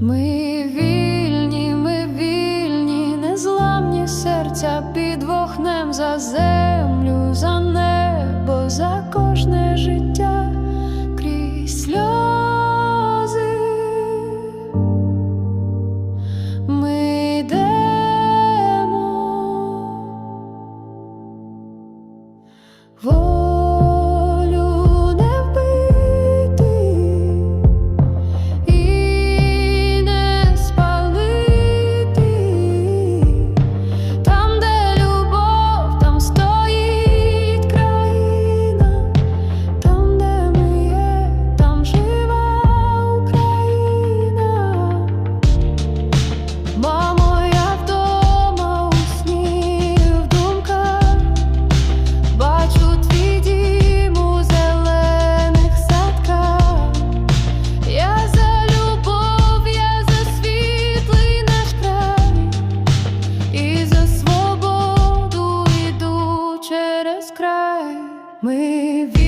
Ми вільні, ми вільні, незламні серця під вогнем за землю, за небо, за кожне життя крізь сльози. Ми йдемо. me